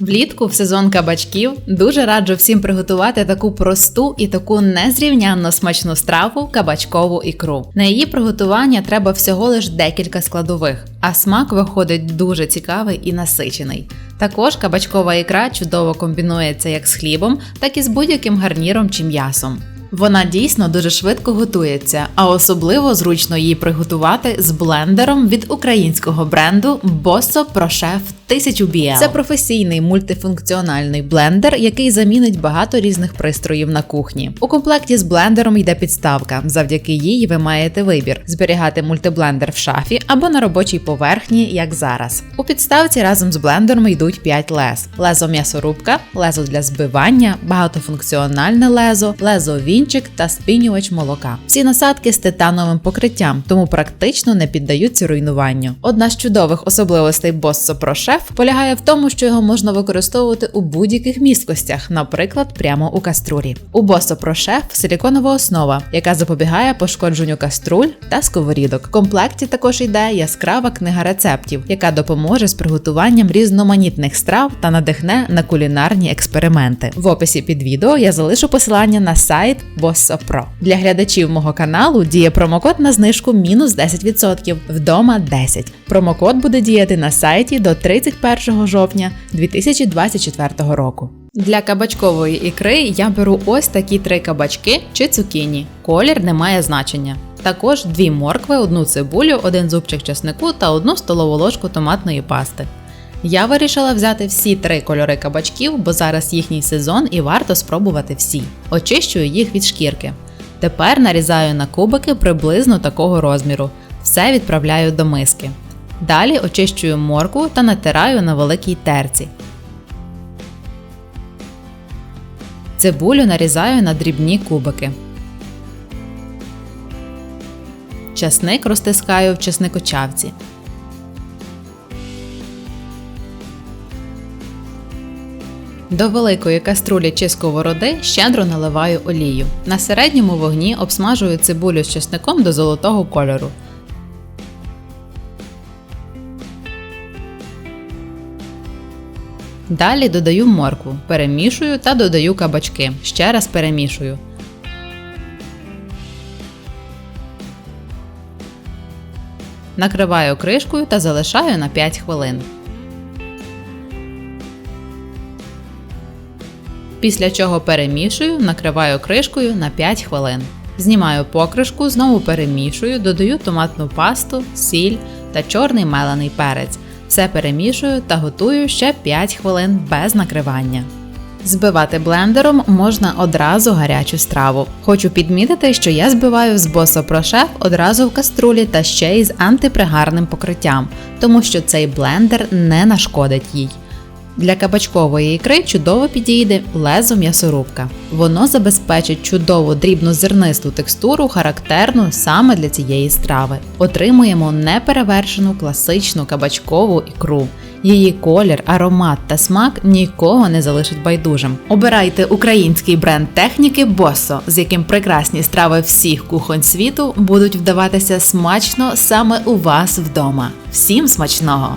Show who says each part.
Speaker 1: Влітку в сезон кабачків дуже раджу всім приготувати таку просту і таку незрівнянно смачну страву кабачкову ікру. На її приготування треба всього лиш декілька складових, а смак виходить дуже цікавий і насичений. Також кабачкова ікра чудово комбінується як з хлібом, так і з будь-яким гарніром чи м'ясом. Вона дійсно дуже швидко готується, а особливо зручно її приготувати з блендером від українського бренду Bosso Pro Chef 1000 BL. Це професійний мультифункціональний блендер, який замінить багато різних пристроїв на кухні. У комплекті з блендером йде підставка. Завдяки їй ви маєте вибір: зберігати мультиблендер в шафі або на робочій поверхні, як зараз. У підставці разом з блендером йдуть 5 лез: лезо м'ясорубка, лезо для збивання, багатофункціональне лезо, лезо вінчик та спінювач молока. Всі насадки з титановим покриттям, тому практично не піддаються руйнуванню. Одна з чудових особливостей Bosso Pro Chef полягає в тому, що його можна використовувати у будь-яких місткостях, наприклад, прямо у каструлі. У Chef силіконова основа, яка запобігає пошкодженню каструль та сковорідок. В комплекті також йде яскрава книга рецептів, яка допоможе з приготуванням різноманітних страв та надихне на кулінарні експерименти. В описі під відео я залишу посилання на сайт Bosso Pro. Для глядачів мого каналу діє промокод на знижку мінус 10%, вдома 10. Промокод буде діяти на сайті до 31 жовтня 2024 року. Для кабачкової ікри я беру ось такі три кабачки чи цукіні. Колір не має значення. Також дві моркви, одну цибулю, один зубчик чеснику та одну столову ложку томатної пасти. Я вирішила взяти всі три кольори кабачків, бо зараз їхній сезон і варто спробувати всі. Очищую їх від шкірки. Тепер нарізаю на кубики приблизно такого розміру. Все відправляю до миски. Далі очищую моркву та натираю на великій терці. Цибулю нарізаю на дрібні кубики. Часник розтискаю в чесникочавці. До великої каструлі чи сковороди щедро наливаю олію. На середньому вогні обсмажую цибулю з чесником до золотого кольору. Далі додаю моркву, перемішую та додаю кабачки. Ще раз перемішую. Накриваю кришкою та залишаю на 5 хвилин. Після чого перемішую, накриваю кришкою на 5 хвилин. Знімаю покришку, знову перемішую, додаю томатну пасту, сіль та чорний мелений перець. Все перемішую та готую ще 5 хвилин без накривання. Збивати блендером можна одразу гарячу страву. Хочу підмітити, що я збиваю з босо-прошеф одразу в каструлі та ще й з антипригарним покриттям, тому що цей блендер не нашкодить їй. Для кабачкової ікри чудово підійде лезо м'ясорубка. Воно забезпечить чудову дрібнозернисту текстуру, характерну саме для цієї страви. Отримуємо неперевершену класичну кабачкову ікру. Її колір, аромат та смак нікого не залишить байдужим. Обирайте український бренд техніки Bosso, з яким прекрасні страви всіх кухонь світу будуть вдаватися смачно саме у вас вдома. Всім смачного!